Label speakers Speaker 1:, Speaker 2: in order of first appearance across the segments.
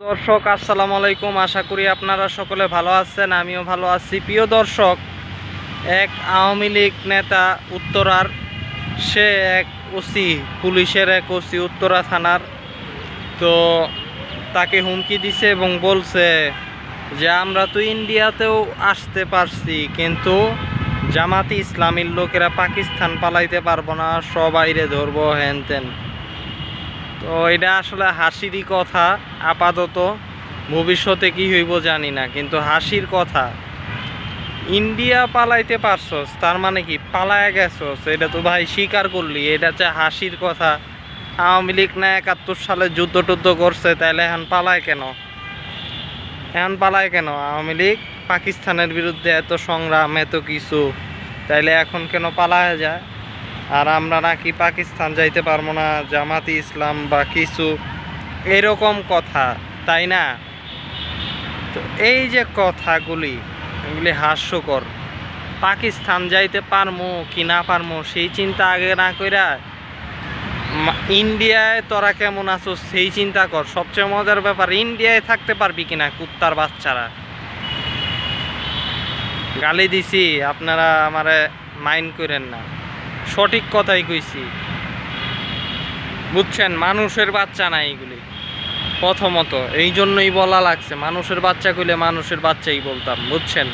Speaker 1: দর্শক, আসসালামু আলাইকুম। আশা করি আপনারা সকলে ভালো আছেন, আমিও ভালো আছি। প্রিয় দর্শক, এক আওয়ামী লীগ নেতা উত্তরার, সে এক ওসি, পুলিশের এক ওসি উত্তরা থানার। তো তাকে হুমকি দিছে এবং বলছে যে, আমরা তো ইন্ডিয়াতেও আসতে পারছি, কিন্তু জামাতি ইসলামীর লোকেরা পাকিস্তান পালাইতে পারব না সবাইরে ধরবো হ্যান তো এটা আসলে হাসিরই কথা, আপাতত। ভবিষ্যতে কি হইব জানি না, কিন্তু হাসির কথা। ইন্ডিয়া পালাইতে পারছস, তার মানে কি? পালায় গেছস, এটা তো ভাই স্বীকার করলি, এটা হচ্ছে হাসির কথা। আওয়ামী লীগ না একাত্তর সালে যুদ্ধ টুদ্ধ করছে, তাইলে এখন পালায় কেন? এখন পালায় কেন? আওয়ামী লীগ পাকিস্তানের বিরুদ্ধে এত সংগ্রাম, এত কিছু, তাইলে এখন কেন পালায় যায়? আর আমরা নাকি পাকিস্তান যাইতে পারব না, জামাতি ইসলাম বা কিছু এরকম কথা, তাই না? তো এই যে কথাগুলি, এগুলি হাস্যকর। পাকিস্তান যাইতে পারমো কি না পারমো, সেই চিন্তা আগে না কইরা ইন্ডিয়ায় তোরা কেমন আছো সেই চিন্তা কর। সবচেয়ে মজার ব্যাপার, ইন্ডিয়ায় থাকতে পারবি কিনা কুত্তার বাচ্চারা? গালি দিছি, আপনারা আমারে মাইন্ড করেন না। সঠিক কথাই কইছি। বুঝছেন? মানুষের বাচ্চা না এইগুলি প্রথমত এই জন্যই বলা লাগছে, মানুষের বাচ্চা কইলে মানুষের বাচ্চাই বলতাম, বুঝছেন?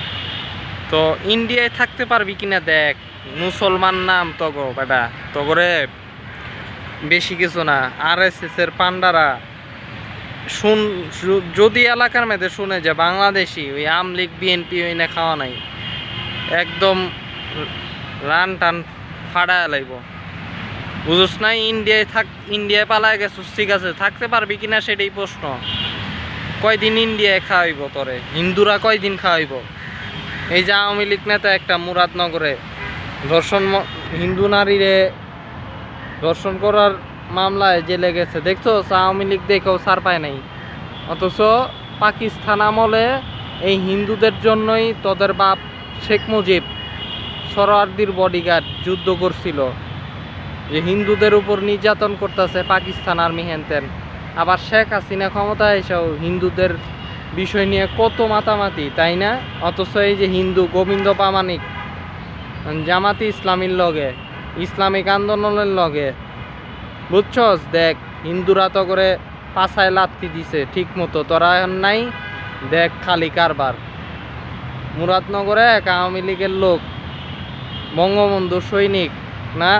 Speaker 1: তো ইন্ডিয়ায় থাকতে পারবি কিনা দেখ, মুসলমান নাম তগো বেটা তগরে বেশি কিছু না আর এর পান্ডারা শুন যদি এলাকার মধ্যে শুনে যে বাংলাদেশি, ওই আমলিগ বিএনপি, ওই না খাওয়া নাই, একদম রান টান ফাড়ায় লাইব। বুঝোস না, ইন্ডিয়ায় থাক, ইন্ডিয়ায় পালায় গেছিস, ঠিক আছে, থাকতে পারবি কিনা সেটাই প্রশ্ন। কয়দিন ইন্ডিয়ায় খাওয়াইব তোরে? হিন্দুরা কয়দিন খাওয়াইব? এই যে আওয়ামী লীগ নেতা একটা মুরাদনগরে, ধর্ষণ হিন্দু নারীরে ধর্ষণ করার মামলায় জেলে গেছে। দেখছ আওয়ামী লীগ দেখেও ছাড় পায় নাই। অথচ পাকিস্তান আমলে এই হিন্দুদের জন্যই তোদের বাপ শেখ মুজিব সরোয়ার্দির বডিগার্ড যুদ্ধ করছিল। যে হিন্দুদের উপর নির্যাতন করতেছে পাকিস্তান আর্মি হ্যানতেন আবার শেখ হাসিনা ক্ষমতা এসেও হিন্দুদের বিষয় নিয়ে কত মাতামাতি, তাই না? অথচ এই যে হিন্দু গোবিন্দ প্রামাণিক, জামাতি ইসলামীর লগে, ইসলামিক আন্দোলনের লগে, বুঝছস? দেখ, হিন্দুরা তো করে পাছায় লাত্তি দিছে ঠিক মতো তোরা নাই, দেখ খালি কারবার। মুরাদনগরে এক আওয়ামী লীগের লোক বঙ্গবন্ধু সৈনিক, না?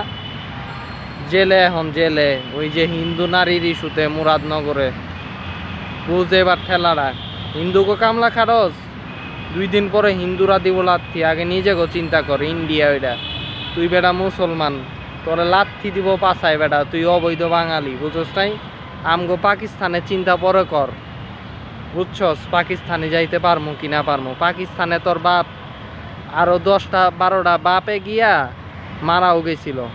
Speaker 1: জেলে এখন জেলে। ওই যে হিন্দু নারীর ইস্যুতে মুরাদনগরে। বুঝতে এবার ঠেলারা। হিন্দুকে কামলা খারস দুই দিন পরে হিন্দুরা দিব লাথি। আগে নিজে গো চিন্তা কর, ইন্ডিয়া ওইটা তুই বেটা মুসলমান। তোরে লাথি দিব পাছায় বেটা। তুই অবৈধ বাঙালি বুঝছস নাই? আমগো পাকিস্তানে চিন্তা পরে কর। বুঝছস? পাকিস্তানে যাইতে পারমু কি না পারমু? পাকিস্তানে তোর বাপ আরও দশটা, বারোটা বাপে গিয়া মারাও গেছিল।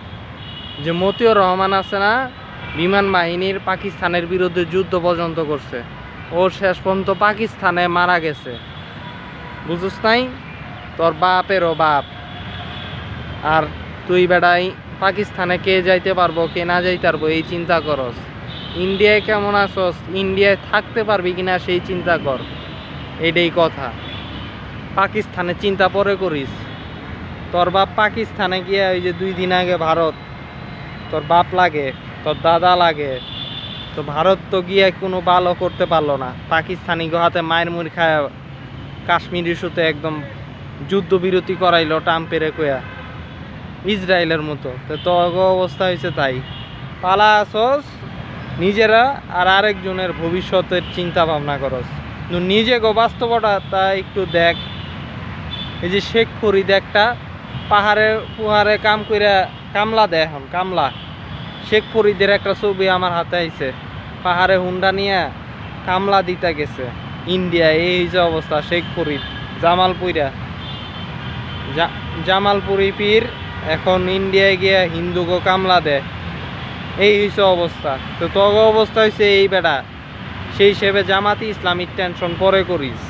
Speaker 1: যে মতিউর রহমান আছে না, বিমান বাহিনীর পাকিস্তানের বিরুদ্ধে যুদ্ধ পর্যন্ত করছে। ও শেষ পর্যন্ত পাকিস্তানে মারা গেছে। বুঝছ নাই? তোর বাপেরও বাপ। আর তুই বেড়াই পাকিস্তানে কে যাইতে পারব, কে না যাইতে পারব, এই চিন্তা করস। ইন্ডিয়ায় কেমন আছস? ইন্ডিয়ায় থাকতে পারবি কিনা সেই চিন্তা কর। এটাই কথা। পাকিস্তানের চিন্তা পরে করিস। তোর বাপ পাকিস্তানে গিয়ে ওই যে দুই দিন আগে ভারত, তোর বাপ লাগে, তোর দাদা লাগে, তো ভারত তো গিয়ে কোনো ভালো করতে পারল না। পাকিস্তানি হাতে মায়ের মুড়ি খায় কাশ্মীর ইস্যুতে একদম যুদ্ধবিরতি করাইলো ট্রাম্পের কোয়া ইসরায়েলের মতো। তো তোর অবস্থা হয়েছে তাই। পালা আসস, নিজেরা আর আরেকজনের ভবিষ্যতের চিন্তা ভাবনা করস নিজে গো বাস্তবতা তা একটু দেখ। এই যে শেখ ফরিদ একটা পাহাড়ে, পুহারে কাম কইরা কামলা দেয় এখন, কামলা। শেখ ফরিদের একটা ছবি আমার হাতে আইছে। পাহাড়ে হুন্ডা নিয়ে কামলা দিতে গেছে। ইন্ডিয়া, এই যে অবস্থা শেখ ফরিদ জামালপুরা জামালপুরি পীর এখন ইন্ডিয়ায় গিয়ে হিন্দুকে কামলা দেয় এই হইছে অবস্থা। তো তগ অবস্থা হয়েছে এই বেটা। সেই হিসেবে জামাতি ইসলামিক টেনশন পরে করিস।